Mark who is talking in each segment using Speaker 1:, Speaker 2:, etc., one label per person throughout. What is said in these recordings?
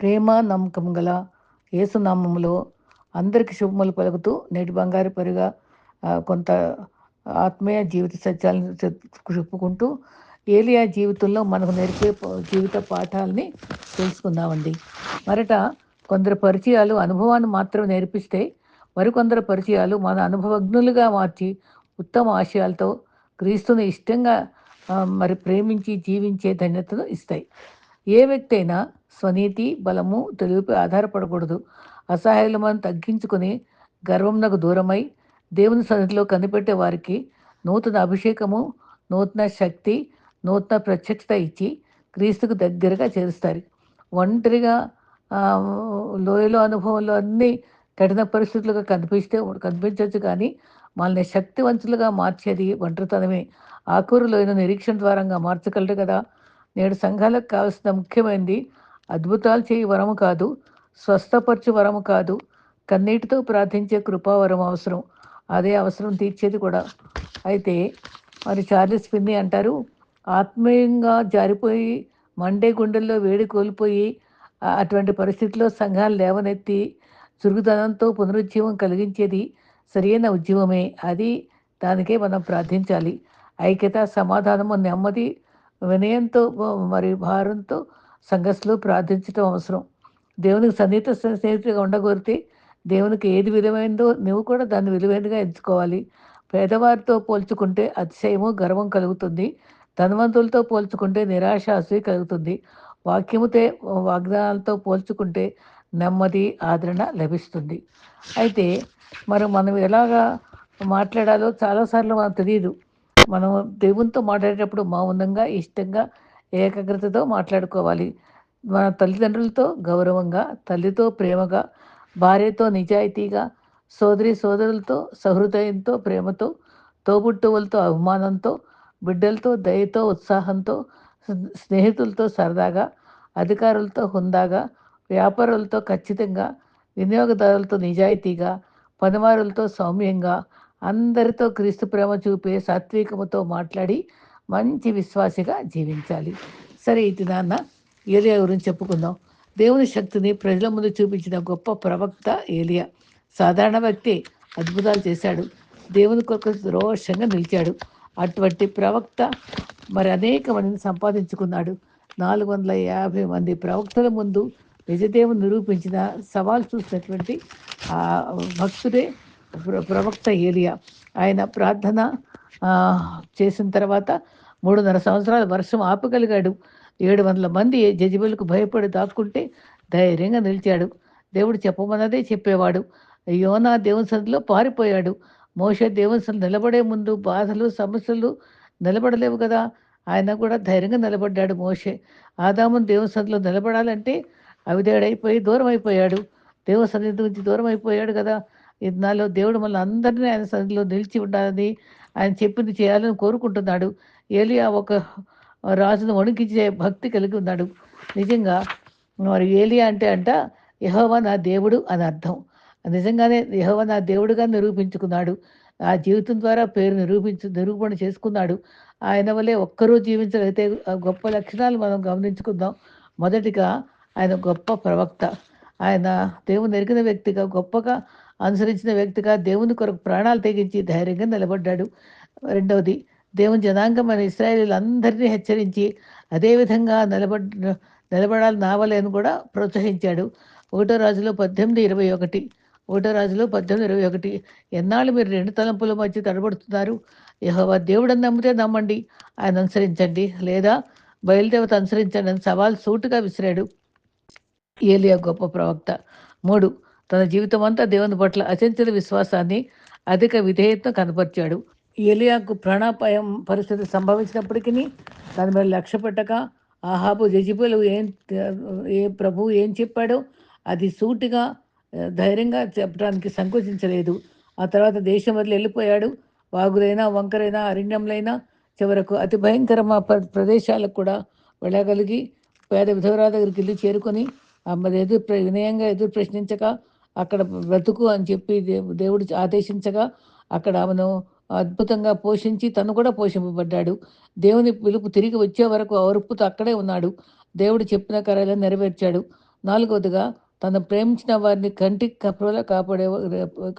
Speaker 1: ప్రేమ నమ్మకం గల ఏసునామంలో అందరికి శుభములు పలుకుతూ నేటి బంగారు పరిగా కొంత ఆత్మీయ జీవిత సత్యాలను చెప్పుకుంటూ ఏలియా జీవితంలో మనకు నేర్పే జీవిత పాఠాలని తెలుసుకుందామండి. మరట కొందరు పరిచయాలు అనుభవాన్ని మాత్రం నేర్పిస్తే మరికొందరు పరిచయాలు మన అనుభవజ్ఞులుగా మార్చి ఉత్తమ ఆశయాలతో క్రీస్తుని ఇష్టంగా మరి ప్రేమించి జీవించే ధన్యతను ఇస్తాయి. ఏ వ్యక్తి అయినా స్వనీతి బలము తెలివిపై ఆధారపడకూడదు. అసహాయులు మనం తగ్గించుకుని గర్వంనకు దూరమై దేవుని సన్నిధిలో కనిపెట్టే వారికి నూతన అభిషేకము నూతన శక్తి నూతన ప్రత్యక్షత ఇచ్చి క్రీస్తుకు దగ్గరగా చేరుస్తారు. ఒంటరిగా లోయలో అనుభవంలో అన్నీ కఠిన పరిస్థితులుగా కనిపిస్తే కనిపించవచ్చు కానీ మనల్ని శక్తివంతులుగా మార్చేది ఒంటరితనమే. ఆకూరులోని నిరీక్షణ ద్వారంగా మార్చగలరు కదా? నేడు సంఘాలకు కావాల్సిన ముఖ్యమైనది అద్భుతాలు చేయి వరము కాదు స్వస్థపరచు వరము కాదు కన్నీటితో ప్రార్థించే కృపావరం అవసరం. అదే అవసరం తీర్చేది కూడా. అయితే మరి చార్లెస్ పిన్ని అంటారు ఆత్మీయంగా జారిపోయి మండే గుండెల్లో వేడి కోల్పోయి అటువంటి పరిస్థితిలో సంఘాలు లేవనెత్తి చురుగుదనంతో పునరుజ్జీవం కలిగించేది సరైన ఉద్యమమే. అది దానికే మనం ప్రార్థించాలి. ఐక్యత సమాధానము నెమ్మది వినయంతో మరి భారంతో సంఘస్లో ప్రార్థించటం అవసరం. దేవునికి సన్నిహిత స్నేహితుడిగా ఉండగోరితే దేవునికి ఏది విలువైందో నువ్వు కూడా దాన్ని విలువైనగా ఎంచుకోవాలి. పేదవారితో పోల్చుకుంటే అతిశయము గర్వం కలుగుతుంది. ధనవంతులతో పోల్చుకుంటే నిరాశ అసూయ కలుగుతుంది. వాక్యముతే వాగ్దానాలతో పోల్చుకుంటే నెమ్మది ఆదరణ లభిస్తుంది. అయితే మరి మనం ఎలాగా మాట్లాడాలో చాలాసార్లు మనకు తెలియదు మనం దేవునితో మాట్లాడేటప్పుడు మౌనంగా ఇష్టంగా ఏకాగ్రతతో మాట్లాడుకోవాలి. మన తల్లిదండ్రులతో గౌరవంగా తల్లితో ప్రేమగా భార్యతో నిజాయితీగా సోదరి సోదరులతో సహృదయంతో ప్రేమతో తోబుట్టువులతో అభిమానంతో బిడ్డలతో దయతో ఉత్సాహంతో స్నేహితులతో సరదాగా అధికారులతో హుందాగా వ్యాపారులతో ఖచ్చితంగా వినియోగదారులతో నిజాయితీగా పనివారులతో సౌమ్యంగా అందరితో క్రీస్తు ప్రేమ చూపే సాత్వికముతో మాట్లాడి మంచి విశ్వాసిగా జీవించాలి. సరే ఇది నాన్న ఏలియా గురించి చెప్పుకుందాం. దేవుని శక్తిని ప్రజల ముందు చూపించిన గొప్ప ప్రవక్త ఏలియా. సాధారణ వ్యక్తి అద్భుతాలు చేశాడు. దేవుని కొరకు రోషంగా నిలిచాడు. అటువంటి ప్రవక్త మరి అనేక మందిని సంపాదించుకున్నాడు. నాలుగు వందల యాభై మంది ప్రవక్తల ముందు నిజదేవుని నిరూపించిన సవాల్ చూసినటువంటి ఆ భక్తుడే ప్రవక్త ఏలియా. ఆయన ప్రార్థన చేసిన తర్వాత మూడున్నర సంవత్సరాల వర్షం ఆపగలిగాడు. ఏడు వందల మంది జజిబులకు భయపడి దాక్కుంటే ధైర్యంగా నిలిచాడు. దేవుడు చెప్పమన్నదే చెప్పేవాడు. యోనా దేవుని సంధిలో పారిపోయాడు. మోష దేవుని సంధి నిలబడే ముందు బాధలు సమస్యలు నిలబడలేవు కదా? ఆయన కూడా ధైర్యంగా నిలబడ్డాడు మోషే. ఆదాము దేవుని సంధిలో నిలబడాలంటే అవిదేడైపోయి దూరం అయిపోయాడు దేవ సన్నిధి నుంచి దూరం అయిపోయాడు కదా? నాలో దేవుడు మళ్ళీ అందరినీ ఆయన సన్నిధిలో నిలిచి ఉండాలని ఆయన చెప్పింది చేయాలని కోరుకుంటున్నాడు. ఏలియా ఒక రాజును వణికించే భక్తి కలిగి ఉన్నాడు. నిజంగా మరి ఏలియా అంటే అంట యహోవ నా దేవుడు అని అర్థం. నిజంగానే యహోవ నా దేవుడుగా నిరూపించుకున్నాడు. ఆ జీవితం ద్వారా పేరు నిరూపించు నిరూపణ చేసుకున్నాడు. ఆయన వల్లే ఒక్కరూ జీవించగలిగితే గొప్ప లక్షణాలు మనం గమనించుకుందాం. మొదటిగా ఆయన గొప్ప ప్రవక్త. ఆయన దేవుని ఎరిగిన వ్యక్తిగా గొప్పగా అనుసరించిన వ్యక్తిగా దేవుని కొరకు ప్రాణాలు తెగించి ధైర్యంగా నిలబడ్డాడు. రెండవది దేవుని జనాంగమైన ఇస్రాయేలీలందరినీ హెచ్చరించి అదేవిధంగా నిలబడ్ నిలబడాలి నావలేని కూడా ప్రోత్సహించాడు. ఒకటో రాజులో పద్దెనిమిది ఇరవై ఒకటి ఒకటో రాజులో పద్దెనిమిది ఇరవై ఒకటి. ఎన్నాళ్ళు మీరు రెండు తలంపుల మధ్య తడబడుతున్నారు? యహోవా దేవుడని నమ్మితే నమ్మండి ఆయన అనుసరించండి. లేదా బయలుదేవత అనుసరించండి అని సవాల్ సూటుగా విసిరాడు ఏలియా గొప్ప ప్రవక్త. మూడు తన జీవితం అంతా దేవుని పట్ల అచంచల విశ్వాసాన్ని అధిక విధేయతను కనపరిచాడు. ఏలియాకు ప్రాణాపాయం పరిస్థితి సంభవించినప్పటికీ దాని మీద లక్ష్య పెట్టక ఆహాబు జజిబులు ఏం ఏ ప్రభు ఏం చెప్పాడో అది సూటిగా ధైర్యంగా చెప్పడానికి సంకోచించలేదు. ఆ తర్వాత దేశం వదిలి వెళ్ళిపోయాడు. వాగులైనా వంకరైనా అరణ్యంలైనా చివరకు అతి భయంకరమైన ప్రదేశాలకు కూడా వెళ్ళగలిగి పేద విధవరా దగ్గరికి వెళ్ళి చేరుకొని మరి ఎదురు వినయంగా ఎదురు ప్రశ్నించక అక్కడ బ్రతుకు అని చెప్పి దేవుడు ఆదేశించగా అక్కడ ఆమెను అద్భుతంగా పోషించి తను కూడా పోషింపబడ్డాడు. దేవుని పిలుపు తిరిగి వచ్చే వరకు ఓర్పుతో అక్కడే ఉన్నాడు. దేవుడు చెప్పిన కార్యాలను నెరవేర్చాడు. నాలుగవదిగా తను ప్రేమించిన వారిని కంటికి కప్పలా కాపాడే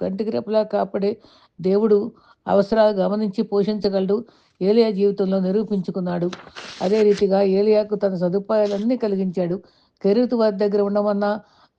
Speaker 1: కంటికి రెప్పలా కాపాడే దేవుడు అవసరాలు గమనించి పోషించగలడు. ఏలియా జీవితంలో నిరూపించుకున్నాడు. అదే రీతిగా ఏలియాకు తన సదుపాయాలన్నీ కలిగించాడు. కెరీతు వారి దగ్గర ఉండమన్నా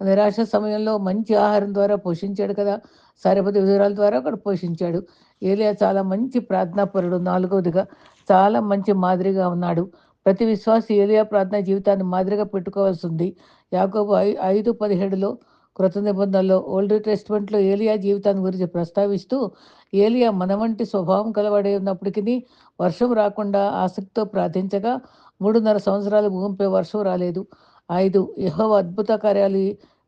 Speaker 1: నిరాశ సమయంలో మంచి ఆహారం ద్వారా పోషించాడు కదా. సరిపతి వివరాల ద్వారా అక్కడ పోషించాడు. ఏలియా చాలా మంచి ప్రార్థనాపరుడు నాలుగవదిగా చాలా మంచి మాదిరిగా ఉన్నాడు. ప్రతి విశ్వాసి ఏలియా ప్రార్థన జీవితాన్ని మాదిరిగా పెట్టుకోవాల్సి ఉంది. యాకోబు ఐదు పదిహేడులో కృత నిబంధనలో ఓల్డ్ టెస్ట్మెంట్లో ఏలియా జీవితాన్ని గురించి ప్రస్తావిస్తూ ఏలియా మన వంటి స్వభావం కలవాడే ఉన్నప్పటికీ వర్షం రాకుండా ఆసక్తితో ప్రార్థించగా మూడున్నర సంవత్సరాలు భూమిపై వర్షం రాలేదు. ఐదు యహో అద్భుత కార్యాలు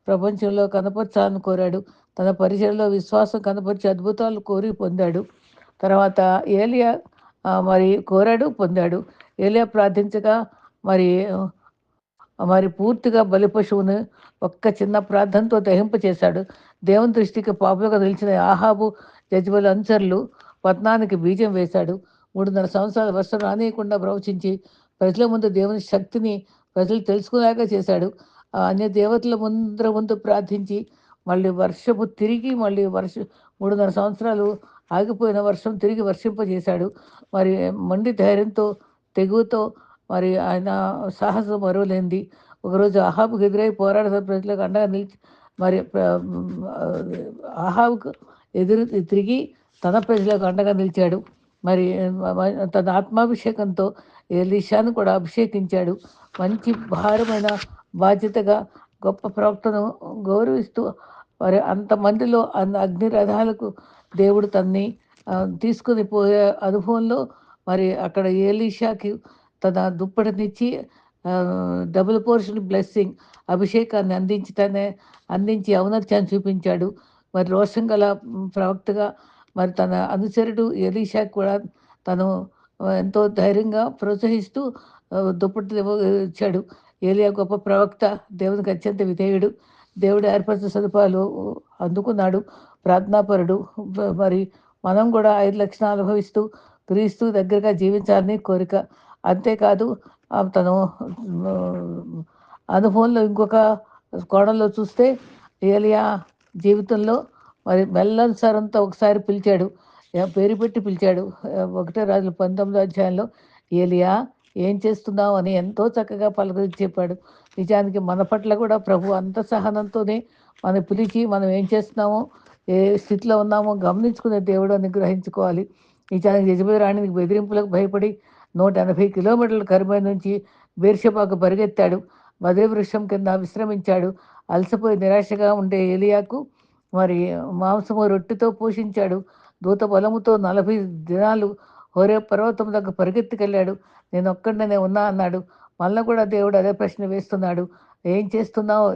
Speaker 1: ప్రపంచంలో కనపరచాలని కోరాడు. తన పరిచయంలో విశ్వాసం కనపరిచి అద్భుతాలు కోరి పొందాడు. తర్వాత ఏలియా మరి కోరాడు పొందాడు. ఏలియా ప్రార్థించగా మరి మరి పూర్తిగా బలి పశువును ఒక్క చిన్న ప్రార్థనతో దహింప చేశాడు. దేవుని దృష్టికి పాపులుగా నిలిచిన ఆహాబు జజ్బల్ అన్సర్లు పత్నానికి బీజం వేశాడు. మూడున్నర సంవత్సరాల వర్షం రానియకుండా ప్రవచించి ప్రజల ముందు దేవుని శక్తిని ప్రజలు తెలుసుకునేలాగా చేశాడు. అన్య దేవతల ముందర ముందు ప్రార్థించి మళ్ళీ వర్షపు తిరిగి మళ్ళీ వర్ష మూడున్నర సంవత్సరాలు ఆగిపోయిన వర్షం తిరిగి వర్షింపజేశాడు. మరి మండి ధైర్యంతో తెగువతో మరి ఆయన సాహసం మరువలేంది. ఒకరోజు అహాబుకు ఎదురై పోరాడే ప్రజలకు అండగా నిలిచి మరి అహాబుకు ఎదురు తిరిగి తన ప్రజలకు అండగా నిలిచాడు. మరి తన ఆత్మాభిషేకంతో ఎలీషాను కూడా అభిషేకించాడు. మంచి భారమైన బాధ్యతగా గొప్ప ప్రవక్తను గౌరవిస్తూ మరి అంతమందిలో అగ్ని రథాలకు దేవుడు తన్ని తీసుకుని పోయే అనుభవంలో మరి అక్కడ ఏలీషాకి తన దుప్పటినిచ్చి డబుల్ పోర్షన్ బ్లెస్సింగ్ అభిషేకాన్ని అందించటానే అందించి ఔనత్యాన్ని చూపించాడు. మరి రోషం గల ప్రవక్తగా మరి తన అనుచరుడు ఎలీషా కూడా తను ఎంతో ధైర్యంగా ప్రోత్సహిస్తూ దుప్పటి ఇచ్చాడు. ఏలియా గొప్ప ప్రవక్త దేవునికి అత్యంత విధేయుడు. దేవుడు ఏర్పరిచిన సదుపాయాలు అందుకున్నాడు. ప్రార్థనాపరుడు. మరి మనం కూడా ఐదు లక్షణాలు అనుభవిస్తూ క్రీస్తు దగ్గరగా జీవించాలని కోరిక. అంతేకాదు తను అనుభవంలో ఇంకొక కోణంలో చూస్తే ఏలియా జీవితంలో మరి మెల్లని స్వరంతో ఒకసారి పిలిచాడు. పేరు పెట్టి పిలిచాడు. ఒకటే రాజులు పంతొమ్మిదో అధ్యాయంలో ఏలియా ఏం చేస్తున్నావు అని ఎంతో చక్కగా పలకరించి చెప్పాడు నిజానికి మన పట్ల కూడా ప్రభు అంత సహనంతోనే మనం పిలిచి మనం ఏం చేస్తున్నామో ఏ స్థితిలో ఉన్నామో గమనించుకునే దేవుడు అని గ్రహించుకోవాలి నిజానికి యజమాని రాణికి బెదిరింపులకు భయపడి నూట ఎనభై కిలోమీటర్ల కరిమై నుంచి బేర్షబాకు పరిగెత్తాడు. మదే వృక్షం కింద విశ్రమించాడు. అలసిపోయి నిరాశగా ఉండే ఏలియాకు మరి మాంసము రొట్టెతో పోషించాడు. దూత బలముతో నలభై దినాలు హోరే పర్వతం దగ్గర పరిగెత్తుకెళ్ళాడు. నేను ఒక్కడనే ఉన్నా అన్నాడు. మళ్ళీ కూడా దేవుడు అదే ప్రశ్న వేస్తున్నాడు. ఏం చేస్తున్నావు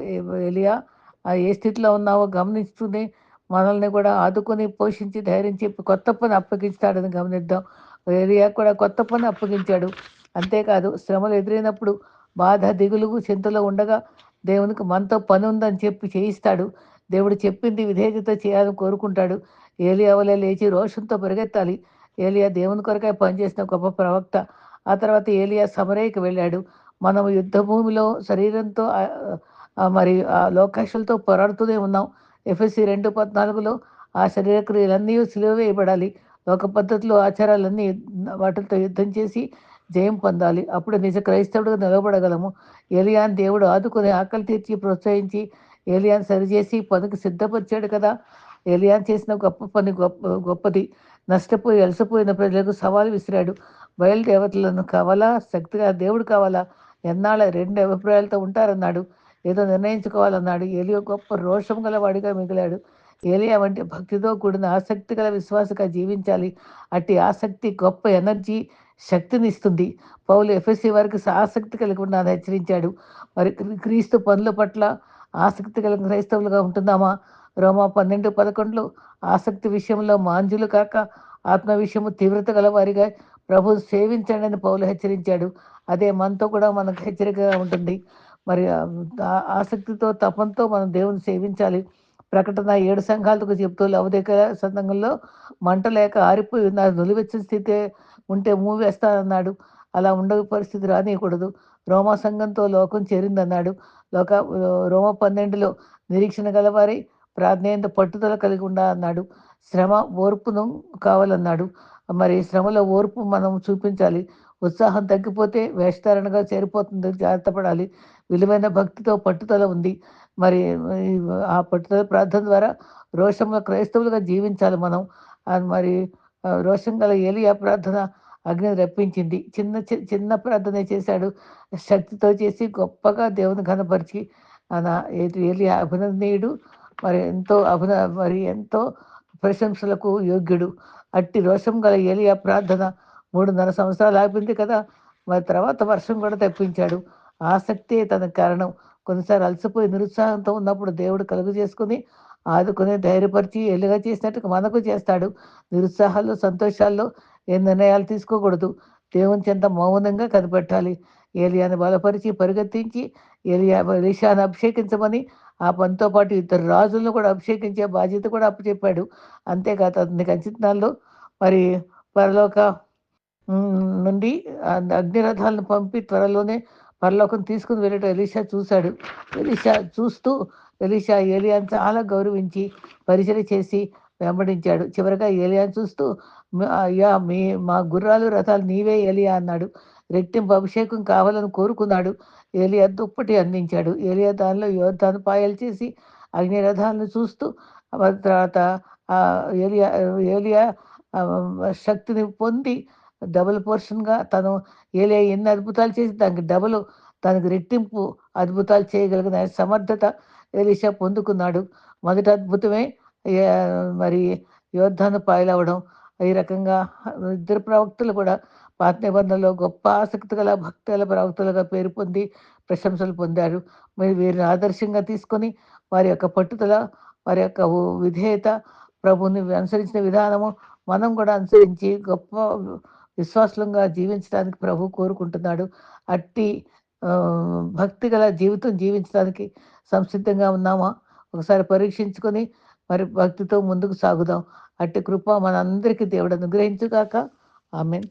Speaker 1: ఎలియా? ఏ స్థితిలో ఉన్నావో గమనిస్తూనే మనల్ని కూడా ఆదుకొని పోషించి ధైర్యం చెప్పి కొత్త పని అప్పగించాడని గమనిద్దాం. ఏరియా కూడా కొత్త పని అప్పగించాడు. అంతేకాదు శ్రమలు ఎదురైనప్పుడు బాధ దిగులు చింతలో ఉండగా దేవునికి మనతో పని ఉందని చెప్పి చేయిస్తాడు. దేవుడు చెప్పింది విధేయత చేయాలని కోరుకుంటాడు. ఏలియా వలె లేచి రోషంతో పరిగెత్తాలి. ఏలియా దేవుని కొరకై పనిచేసిన గొప్ప ప్రవక్త. ఆ తర్వాత ఏలియా సమరేకి వెళ్ళాడు. మనం యుద్ధ భూమిలో శరీరంతో మరి ఆ పోరాడుతూనే ఉన్నాం. ఎఫ్ఎస్సి రెండు పద్నాలుగులో ఆ శరీర క్రియలన్నీ సిలువ వేయబడాలి. లోక పద్ధతిలో ఆచారాలన్నీ వాటితో యుద్ధం చేసి జయం పొందాలి. అప్పుడు నిజ క్రైస్తవుడిగా నిలబడగలము ఏలియాన్ దేవుడు ఆదుకుని ఆకలి తీర్చి ప్రోత్సహించి ఏలియాన్ సరిచేసి పనికి సిద్ధపరిచాడు కదా. ఏలియాన్ చేసిన గొప్ప పని గొప్ప గొప్పది. నష్టపోయి అలసిపోయిన ప్రజలకు సవాలు విసిరాడు. బయలుదేవతలను కావాలా? శక్తిగా దేవుడు కావాలా? ఎన్నాళ్ళ రెండు అభిప్రాయాలతో ఉంటారన్నాడు. ఏదో నిర్ణయించుకోవాలన్నాడు. ఏలియో గొప్ప రోషం గలవాడిగా మిగిలాడు. ఏలియా వంటి భక్తితో కూడిన ఆసక్తి గల విశ్వాసగా జీవించాలి. అట్టి ఆసక్తి గొప్ప ఎనర్జీ శక్తిని ఇస్తుంది పౌలు ఎఫ్ఎస్సి వారికి ఆసక్తి కలిగి ఉన్నాను హెచ్చరించాడు. మరి క్రీస్తు పనుల పట్ల ఆసక్తి కలిగిన క్రైస్తవులుగా ఉంటున్నామా? రోమా పన్నెండు పదకొండులో ఆసక్తి విషయంలో మాంజులు కాక ఆత్మ విషయము తీవ్రత గల వారిగా ప్రభు సేవించండి అని పౌలు హెచ్చరించాడు. అదే మనతో కూడా మనకు హెచ్చరికగా ఉంటుంది. మరి ఆసక్తితో తపంతో మనం దేవుని సేవించాలి. ప్రకటన ఏడు సంఘాలకు చెప్తూ లవదేక సందర్భంలో మంట లేక ఆరిపోయి ఉన్నారు నులివెచ్చిన స్థితి ఉంటే మూవ్ వేస్తానన్నాడు అలా ఉండ పరిస్థితి రానియకూడదు. రోమా సంఘంతో లోకం చేరిందన్నాడు. లోక రోమ పన్నెండులో నిరీక్షణ గలవారి ప్రాజ్ఞయంత పట్టుదల కలిగి ఉండ అన్నాడు శ్రమ ఓర్పును కావాలన్నాడు. మరి శ్రమలో ఓర్పు మనం చూపించాలి. ఉత్సాహం తగ్గిపోతే వేషధారణగా చేరిపోతుంది జాగ్రత్త పడాలి విలువైన భక్తితో పట్టుదల ఉంది. మరి ఆ పట్టుదల ప్రార్థన ద్వారా రోషంలో క్రైస్తవులుగా జీవించాలి మనం. మరి రోషం గల ఏలియా ప్రార్థన అగ్ని రప్పించింది. చిన్న చిన్న ప్రార్థన చేశాడు. శక్తితో చేసి గొప్పగా దేవుని ఘనపరిచి ఆయన ఏలియా అభినందనీయుడు. మరి ఎంతో అభిన మరి ఎంతో ప్రశంసలకు యోగ్యుడు. అట్టి రోషం గల ఏలియా ప్రార్థన మూడున్నర సంవత్సరాలు ఆపింది కదా మరి తర్వాత వర్షం కూడా తెప్పించాడు. ఆసక్తే తన కారణం. కొన్నిసార్లు అలసిపోయి నిరుత్సాహంతో ఉన్నప్పుడు దేవుడు కలుగు చేసుకుని ఆదుకుని ధైర్యపరిచి ఎల్లుగా చేసినట్టు మనకు చేస్తాడు. నిరుత్సాహాల్లో సంతోషాల్లో ఏ నిర్ణయాలు తీసుకోకూడదు. దేవుని చెంత మౌనంగా కనిపెట్టాలి. ఏలియాని బలపరిచి పరిగెత్తించి ఏలియా ఎలిషాను అభిషేకించమని ఆ పనితో పాటు ఇద్దరు రాజులను కూడా అభిషేకించే బాధ్యత కూడా అప్పచెప్పాడు. అంతేకాదు అతని ఖచ్చితాల్లో మరి పరలోక నుండి అగ్నిరథాలను పంపి త్వరలోనే పరలోకం తీసుకుని వెళ్ళటం ఎలీషా చూశాడు. ఎలీషా చూస్తూ ఎలీషా ఏలియాను చాలా గౌరవించి పరిచయం చేసి వెంబడించాడు. చివరిగా ఏలియాన్ చూస్తూ అయ్యా మీ మా గుర్రాలు రథాలు నీవే ఏలియా అన్నాడు. రెట్టింపు అభిషేకం కావాలని కోరుకున్నాడు. ఏలియా దుప్పటి అందించాడు. ఏలియా దానిలో యోధాను పాయలు చేసి అగ్నిరథాలను చూస్తూ తర్వాత ఏలియా ఏలియా శక్తిని పొంది డబుల్ పోర్షన్గా తను ఏలియా ఎన్ని అద్భుతాలు చేసి దానికి డబుల్ తనకు రెట్టింపు అద్భుతాలు చేయగలిగిన సమర్థత ఎలీషా పొందుకున్నాడు. మొదటి అద్భుతమే మరి యోధాను పాయలవడం ఈ రకంగా ఇద్దరు ప్రవక్తలు కూడా పాత నిబంధనలో గొప్ప ఆసక్తి గల భక్తుల ప్రవక్తలుగా పేరు పొంది ప్రశంసలు పొందారు. మరి వీరిని ఆదర్శంగా తీసుకొని వారి యొక్క పట్టుదల వారి యొక్క విధేయత ప్రభుని అనుసరించిన విధానము మనం కూడా అనుసరించి గొప్ప విశ్వాసంగా జీవించడానికి ప్రభు కోరుకుంటున్నాడు. అట్టి భక్తి గల జీవితం జీవించడానికి సంసిద్ధంగా ఉన్నామా? ఒకసారి పరీక్షించుకొని మరి భక్తితో ముందుకు సాగుదాం. అట్టి కృప మనందరికీ దేవుడు అనుగ్రహించుగాక. ఆమెన్.